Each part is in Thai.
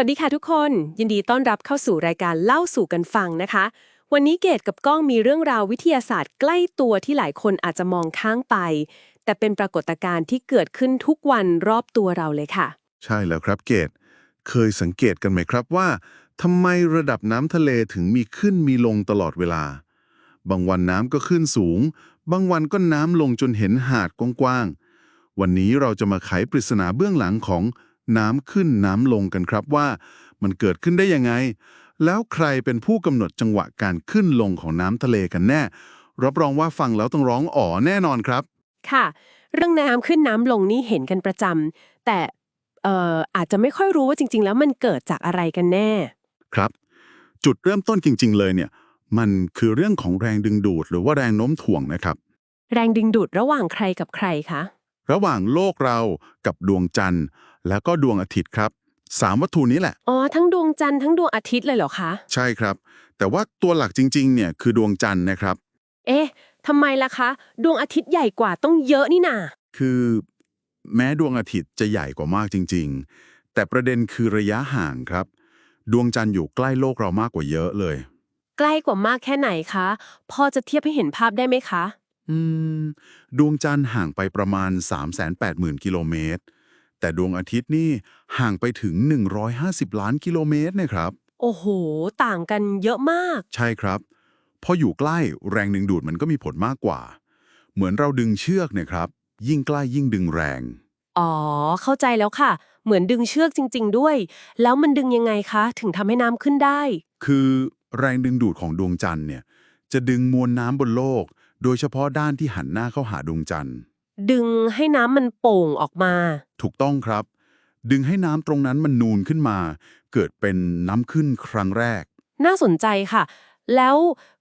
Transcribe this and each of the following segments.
วัสดีค่ะทุกคน ยินดีต้อนรับเข้าสู่รายการเล่าสู่กันฟังนะคะ วันนี้เกดกับก้องมีเรื่องราววิทยาศาสตร์ใกล้ตัวที่หลายคนอาจจะมองข้างไป แต่เป็นปรากฏการณ์ที่เกิดขึ้นทุกวันรอบตัวเราเลยค่ะ ใช่แล้วครับเกตเคยสังเกตกันไหมครับว่าทำไมระดับน้ำทะเลถึงมีขึ้นมีลงตลอดเวลา บางวันน้ำก็ขึ้นสูง บางวันก็น้ำลงจนเห็นหาดกว้างๆวันนี้เราจะมาไขปริศนาเบื้องหลังของ น้ำขึ้นน้ำลงกันครับว่า มันเกิดขึ้นได้ยังไง แล้วใครเป็นผู้กำหนดจังหวะการขึ้นลงของน้ำทะเลกันแน่ รับรองว่าฟังแล้วต้องร้องอ๋อแน่นอนครับ ค่ะ เรื่องน้ำขึ้นน้ำลงนี่เห็นกันประจำแต่เอ่ออาจจะไม่ค่อยรู้ว่าจริง ๆ แล้วมันเกิดจากอะไรกันแน่ ครับ จุดเริ่มต้นจริง ๆ เลยเนี่ย มันคือเรื่องของแรงดึงดูด หรือว่าแรงโน้มถ่วงนะครับ แรงดึงดูดระหว่างใครกับใครคะ ระหว่างโลกเรากับดวงจันทร์ แล้วก็ดวงอาทิตย์ครับสามวัตถุนี้แหละ อ๋อ ทั้งดวงจันทร์ทั้งดวงอาทิตย์เลยเหรอคะ ใช่ครับ แต่ว่าตัวหลักจริงๆ เนี่ยคือดวงจันทร์นะครับ เอ๊ะทำไมล่ะคะ ดวงอาทิตย์ใหญ่กว่าต้องเยอะนี่นาคือแม้ดวงอาทิตย์จะใหญ่กว่ามากจริง ๆ แต่ประเด็นคือระยะห่างครับ ดวงจันทร์อยู่ใกล้โลกเรามากกว่าเยอะเลย ใกล้กว่ามากแค่ไหนคะ พอจะเทียบให้เห็นภาพได้ไหมคะ อืม ดวงจันทร์ห่างไปประมาณ 380,000 กิโลเมตร แต่ดวงอาทิตย์นี่ห่างไปถึง 150 ล้านกิโลเมตรนะครับ โอ้โห ต่างกันเยอะมาก ใช่ครับ พออยู่ใกล้แรงดึงดูดมันก็มีผลมากกว่า เหมือนเราดึงเชือกเนี่ยครับ ยิ่งใกล้ยิ่งดึงแรง อ๋อ เข้าใจแล้วค่ะ เหมือนดึงเชือกจริง ๆ ด้วย แล้วมันดึงยังไงคะ ถึงทำให้น้ำขึ้นได้ คือแรงดึงดูดของดวงจันทร์เนี่ยจะดึงมวลน้ำบนโลก โดยเฉพาะด้านที่หันหน้าเข้าหาดวงจันทร์ ดึงให้น้ำมันโป่งออกมา ถูกต้องครับ ดึงให้น้ำตรงนั้นมันนูนขึ้นมา เกิดเป็นน้ำขึ้นครั้งแรก น่าสนใจค่ะ แล้ว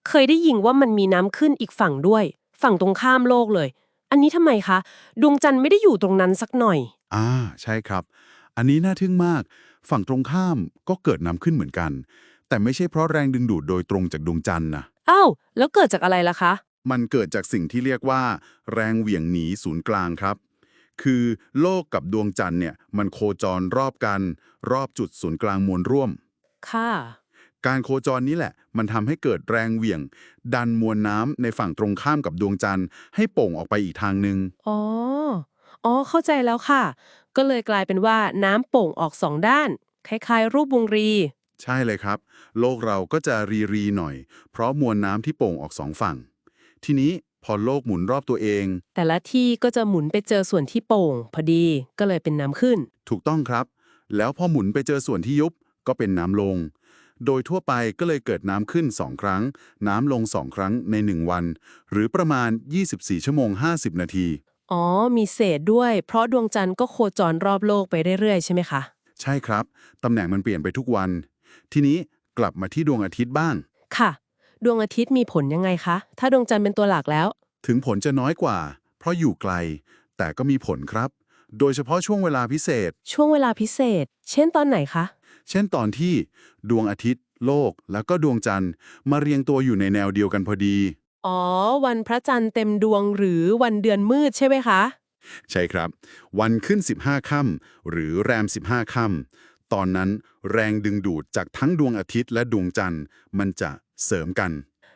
เคยได้ยินว่ามันมีน้ำขึ้นอีกฝั่งด้วย ฝั่งตรงข้ามโลกเลย อันนี้ทำไมคะ ดวงจันทร์ไม่ได้อยู่ตรงนั้นสักหน่อย อ่า ใช่ครับ อันนี้น่าทึ่งมาก ฝั่งตรงข้ามก็เกิดน้ำขึ้นเหมือนกัน แต่ไม่ใช่เพราะแรงดึงดูดโดยตรงจากดวงจันทร์นะ อ้าว แล้วเกิดจากอะไรล่ะคะ มันเกิดจากสิ่งที่เรียกว่า แรงเหวี่ยงหนีศูนย์กลางครับ คือโลกกับดวงจันทร์เนี่ยมันโคจรรอบกัน รอบจุดศูนย์กลางมวลร่วม ค่ะ การโคจรนี้แหละ มันทำให้เกิดแรงเหวี่ยง ดันมวลน้ำในฝั่งตรงข้ามกับดวงจันทร์ให้โป่งออกไปอีกทางหนึ่งอ๋อ อ๋อ เข้าใจแล้วค่ะ ก็เลยกลายเป็นว่าน้ำโป่งออกสองด้าน คล้ายๆ รูปวงรี ใช่เลยครับ โลกเราก็จะรีรีหน่อย เพราะมวลน้ำที่โป่งออกสองฝั่ง ทีนี้พอโลกหมุนรอบตัวเอง แต่ละที่ก็จะหมุนไปเจอส่วนที่โป่ง พอดีก็เลยเป็นน้ำขึ้น ถูกต้องครับ แล้วพอหมุนไปเจอส่วนที่ยุบก็เป็นน้ำลง โดยทั่วไปก็เลยเกิดน้ำขึ้น 2 ครั้ง น้ำลง 2 ครั้งใน 1 วัน หรือประมาณ 24 ชั่วโมง 50 นาที อ๋อ มีเศษด้วย เพราะดวงจันทร์ก็โคจรรอบโลกไปเรื่อยๆ ใช่ไหมคะ ใช่ครับ ตำแหน่งมันเปลี่ยนไปทุกวัน ทีนี้กลับมาที่ดวงอาทิตย์บ้าง ค่ะ ดวงอาทิตย์มีผลยังไงคะ ถ้าดวงจันทร์เป็นตัวหลักแล้ว ถึงผลจะน้อยกว่า เพราะอยู่ไกล แต่ก็มีผลครับ โดยเฉพาะช่วงเวลาพิเศษ ช่วงเวลาพิเศษ เช่นตอนไหนคะ เช่นตอนที่ดวงอาทิตย์ โลก แล้วก็ดวงจันทร์ มาเรียงตัวอยู่ในแนวเดียวกันพอดี อ๋อ วันพระจันทร์เต็มดวงหรือวันเดือนมืดใช่ไหมคะ ใช่ครับ วันขึ้น 15 ค่ำหรือแรม 15 ค่ำ ตอนนั้นแรงดึงดูดจากทั้งดวงอาทิตย์และดวงจันทร์ มันจะเสริมกัน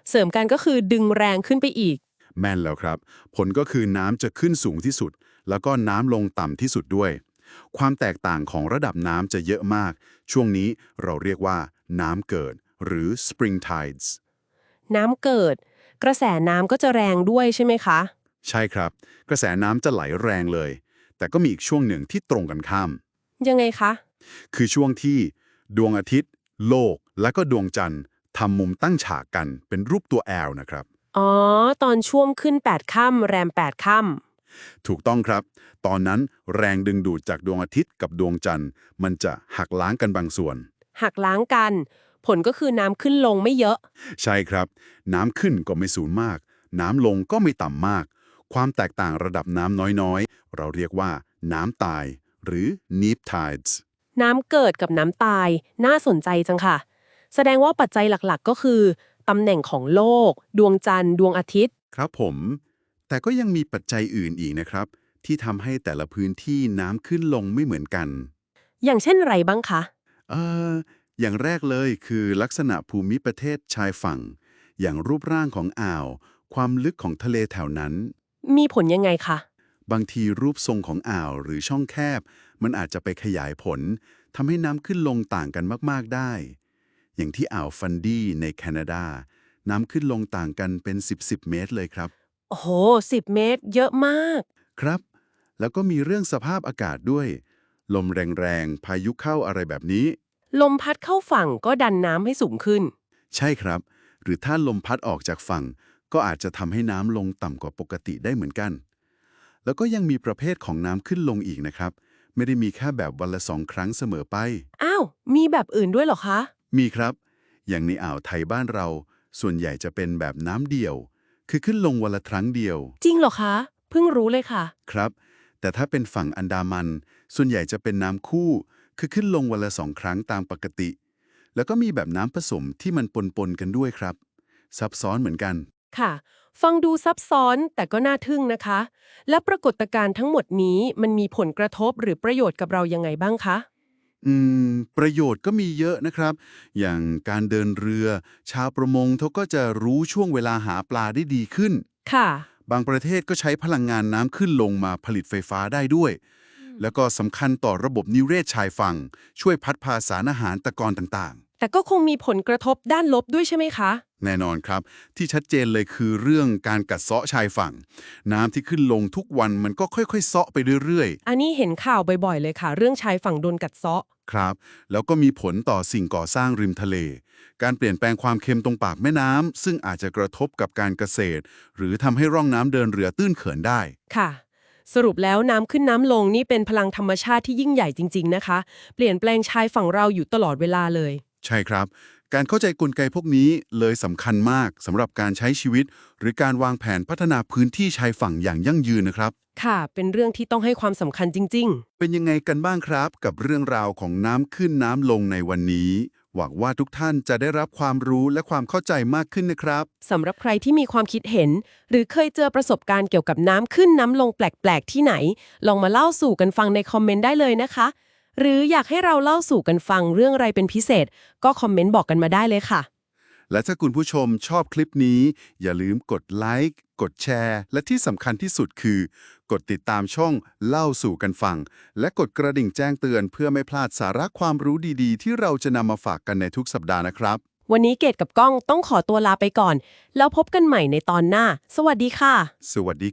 เสริมกันก็คือดึงแรงขึ้นไปอีก แม่นแล้วครับ ผลก็คือน้ำจะขึ้นสูงที่สุด แล้วก็น้ำลงต่ำที่สุดด้วย ความแตกต่างของระดับน้ำจะเยอะมาก ช่วงนี้เราเรียกว่า น้ำเกิด หรือ spring tides น้ำเกิด กระแสน้ำก็จะแรงด้วยใช่ไหมคะ ใช่ครับ กระแสน้ำจะไหลแรงเลย แต่ก็มีอีกช่วงหนึ่งที่ตรงกันข้าม ยังไงคะ คือช่วงที่ดวงอาทิตย์ โลก และก็ดวงจันทร์ทำมุมตั้งฉากกันเป็นรูปตัว L นะครับ อ๋อ ตอนช่วงขึ้น 8ค่ำแรม 8ค่ถูกต้องครับ ตอนนั้นแรงดึงดูดจากดวงอาทิตย์กับดวงจันทร์ มันจะหักล้างกันบางส่วนำหักล้างกัน ผลก็คือน้ำขึ้นลงไม่เยอะ ใช่ครับ น้ำขึ้นก็ไม่สูงมาก น้ำลงก็ไม่ต่ำมาก ความแตกต่างระดับน้ำน้อยๆ เราเรียกว่า น้ำตาย หรือ neap tides น้ำเกิดกับน้ำตาย น่าสนใจจังค่ะ แสดงว่าปัจจัยหลักๆ ก็คือตำแหน่งของโลก ดวงจันทร์ ดวงอาทิตย์ ครับผม แต่ก็ยังมีปัจจัยอื่นอีกนะครับ ที่ทำให้แต่ละพื้นที่น้ำขึ้นลงไม่เหมือนกัน อย่างเช่นอะไรบ้างคะ เอ่อ อย่างแรกเลยคือลักษณะภูมิประเทศชายฝั่ง อย่างรูปร่างของอ่าว ความลึกของทะเลแถวนั้น มีผลยังไงคะ บางทีรูปทรงของอ่าวหรือช่องแคบ มันอาจจะไปขยายผลทำให้น้ำขึ้นลงต่างกันมาก ๆ ได้ อย่างที่อ่าวฟันดี้ในแคนาดา น้ำขึ้นลงต่างกันเป็น 10 10 เมตรเลยครับ โอ้โหสิบเมตร เยอะมาก ครับ แล้วก็มีเรื่องสภาพอากาศด้วย ลมแรงๆ พายุเข้าอะไรแบบนี้ ลมพัดเข้าฝั่งก็ดันน้ำให้สูงขึ้น ใช่ครับ หรือถ้าลมพัดออกจากฝั่ง ก็อาจจะทำให้น้ำลงต่ำกว่าปกติได้เหมือนกัน แล้วก็ยังมีประเภทของน้ำขึ้นลงอีกนะครับ ไม่ได้มีแค่แบบวันละสองครั้งเสมอไป อ้าว มีแบบอื่นด้วยเหรอคะ มีครับ อย่างในอ่าวไทยบ้านเรา ส่วนใหญ่จะเป็นแบบน้ำเดี่ยว คือขึ้นลงวันละครั้งเดียว จริงเหรอคะ เพิ่งรู้เลยค่ะ ครับ แต่ถ้าเป็นฝั่งอันดามัน ส่วนใหญ่จะเป็นน้ำคู่ คือขึ้นลงวันละสองครั้งตามปกติ แล้วก็มีแบบน้ำผสมที่มันปนๆกันด้วยครับ ซับซ้อนเหมือนกัน ค่ะ ฟังดูซับซ้อนแต่ก็น่าทึ่งนะคะ และปรากฏการณ์ทั้งหมดนี้มันมีผลกระทบหรือประโยชน์กับเรายังไงบ้างคะ อืม ประโยชน์ก็มีเยอะนะครับ อย่างการเดินเรือ ชาวประมงเขาก็จะรู้ช่วงเวลาหาปลาได้ดีขึ้น ค่ะ บางประเทศก็ใช้พลังงานน้ำขึ้นลงมาผลิตไฟฟ้าได้ด้วย แล้วก็สำคัญต่อระบบนิเวศชายฝั่ง ช่วยพัดพาสารอาหารตะกอนต่าง แต่ก็คงมีผลกระทบด้านลบด้วยใช่ไหมคะๆแน่นอนครับ ที่ชัดเจนเลยคือเรื่องการกัดเซาะชายฝั่ง น้ำที่ขึ้นลงทุกวันมันก็ค่อยๆเซาะไปเรื่อยอันนี้เห็นข่าวบ่อยๆเลยค่ะ เรื่องชายฝั่งโดนกัดเซาะ ๆ ครับ แล้วก็มีผลต่อสิ่งก่อสร้างริมทะเล การเปลี่ยนแปลงความเค็มตรงปากแม่น้ำซึ่งอาจจะกระทบกับการเกษตร หรือทำให้ร่องน้ำเดินเรือตื้นเขินได้ ค่ะ สรุปแล้วน้ำขึ้นน้ำลงนี่เป็นพลังธรรมชาติที่ยิ่งใหญ่จริง ๆ นะคะ เปลี่ยนแปลงชายฝั่งเราอยู่ตลอดเวลาเลย ใช่ครับ การเข้าใจกลไกพวกนี้เลยสำคัญมากสำหรับการใช้ชีวิต หรือการวางแผนพัฒนาพื้นที่ชายฝั่งอย่างยั่งยืนนะครับ ค่ะ เป็นเรื่องที่ต้องให้ความสำคัญจริง เป็นยังไงกันบ้างครับ กับเรื่องราวของน้ำขึ้นน้ำลงในวันนี้ หวังว่าทุกท่านจะได้รับความรู้และความเข้าใจมากขึ้นนะครับ ๆ สำหรับใครที่มีความคิดเห็น หรือเคยเจอประสบการณ์เกี่ยวกับน้ำขึ้นน้ำลงแปลก ๆ ที่ไหน ลองมาเล่าสู่กันฟังในคอมเมนต์ได้เลยนะคะ หรืออยากให้เราเล่าสู่กันฟังเรื่องอะไรเป็นพิเศษ ก็คอมเมนต์บอกกันมาได้เลยค่ะ และถ้าคุณผู้ชมชอบคลิปนี้ อย่าลืมกดไลค์ กดแชร์ และที่สำคัญที่สุดคือ กดติดตามช่องเล่าสู่กันฟัง และกดกระดิ่งแจ้งเตือนเพื่อไม่พลาดสาระความรู้ดีๆ ที่เราจะนำมาฝากกันในทุกสัปดาห์นะครับ วันนี้เกดกับก้องต้องขอตัวลาไปก่อน แล้วพบกันใหม่ในตอนหน้า สวัสดีค่ะ สวัสดี